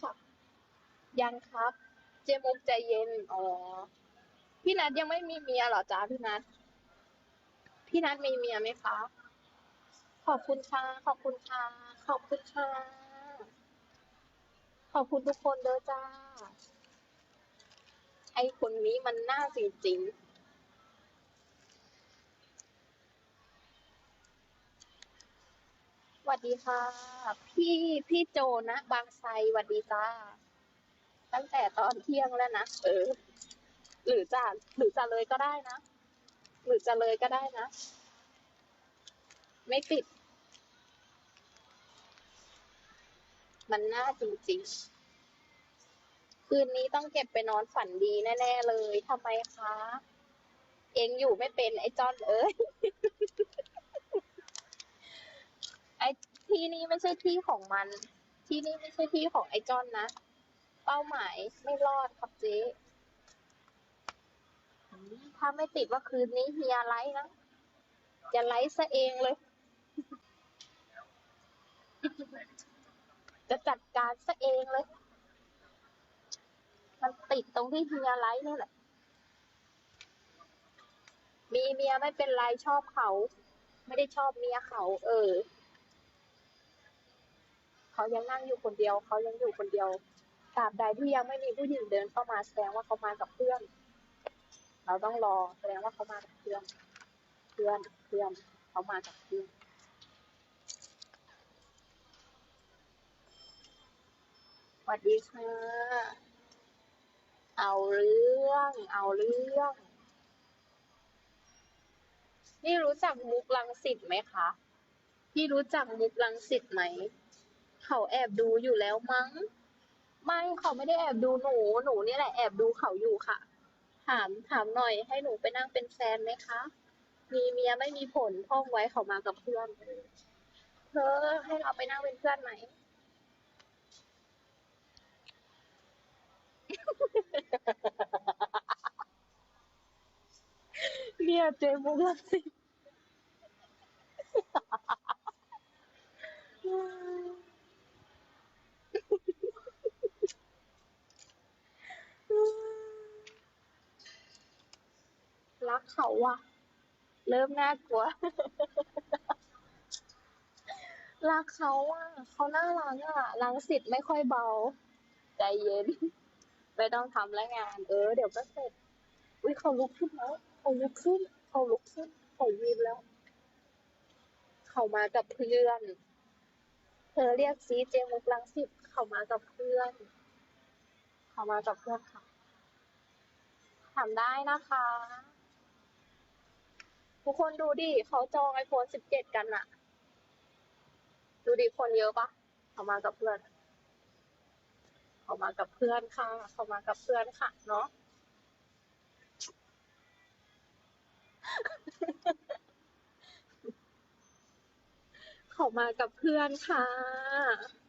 ค่ะ ยังครับ เจมุกใจเย็น อ๋อ พี่นัทยังไม่มีเมียเหรอจ๊ะพี่นัท พี่นัทมีเมียไหมคะ ขอบคุณค่ะ ขอบคุณค่ะ ขอบคุณค่ะ ขอบคุณทุกคนเด้อจ้า ไอคนนี้มันน่าจริงๆส วัสดีค่ะ พี่พี่โจนะ บางไทรสวัสดีจ้า ตั้งแต่ตอนเที่ยงแล้วนะเออ หรือจะหรือจะเลยก็ได้นะ หรือจะเลยก็ได้นะ ไม่ติด มันน่าจริงๆ คืนนี้ต้องเก็บไปนอนฝันดีแน่ๆเลยทำไมคะ เองอยู่ไม่เป็นไอ้จอนเอ้ยไอ้ ที่นี่ไม่ใช่ที่ของมัน ที่นี่ไม่ใช่ที่ของไอ้จอนนะ เป้าหมายไม่รอดครับเจ๊ถ้าไม่ติดว่าคืนนี้เฮียไลฟ์นะ จะไลฟ์ซะเองเลย จะจัดการซะเองเลย มันติดตรงที่เฮียไลฟ์นี่แหละ มีเมียไม่เป็นไรชอบเขา ไม่ได้ชอบเมียเขา เออ เขายังนั่งอยู่คนเดียว เขายังอยู่คนเดียวตราบใดที่ยังไม่มีผู้หญิงเดินเข้ามาแสดงว่าเขามากับเพื่อน เราต้องรอแสดงว่าเขามากับเพื่อน เพื่อนเพื่อนเขามากับเพื่อนสวัสดีค่ะ เอาเรื่อง เอาเรื่อง นี่รู้จักมุกลังสิตไหมคะ พี่รู้จักมุกลังสิตไหม เขาแอบดูอยู่แล้วมั้ง ไม่เขาไม่ได้แอบดูหนู หนูนี่แหละแอบดูเขาอยู่ค่ะ ถามถามหน่อยให้หนูไปนั่งเป็นแฟนไหมคะ มีเมียไม่มีผลท่องไว้เขามากับเพื่อนเธอให้เราไปนั่งเป็นเพื่อนไหมเนี่ยเจมุกลังสิต รัก เขาวะเริ่มน่ากลัว รักเขาอะเขาน่ารักอะรังสิตไม่ค่อยเบา ใจเย็น ไม่ต้องทำแล้วงาน เออ เดี๋ยวก็เสร็จ อุ้ยเขาลุกขึ้นแล้วเขาลุกขึ้นเขาลุกขึ้นเขายิ้มแล้ว เขามากับเพื่อน เธอเรียกซีเจมุกลังสิตเขามากับเพื่อน เขามากับเพื่อนค่ะทำได้นะคะ ทุกคนดูดิเขาจองไอโฟนสิบเจ็ดกันอะดูดิคนเยอะปะเขามากับเพื่อน เขามากับเพื่อนค่ะ เขามากับเพื่อนค่ะ เนาะเขามากับเพื่อนค่ะ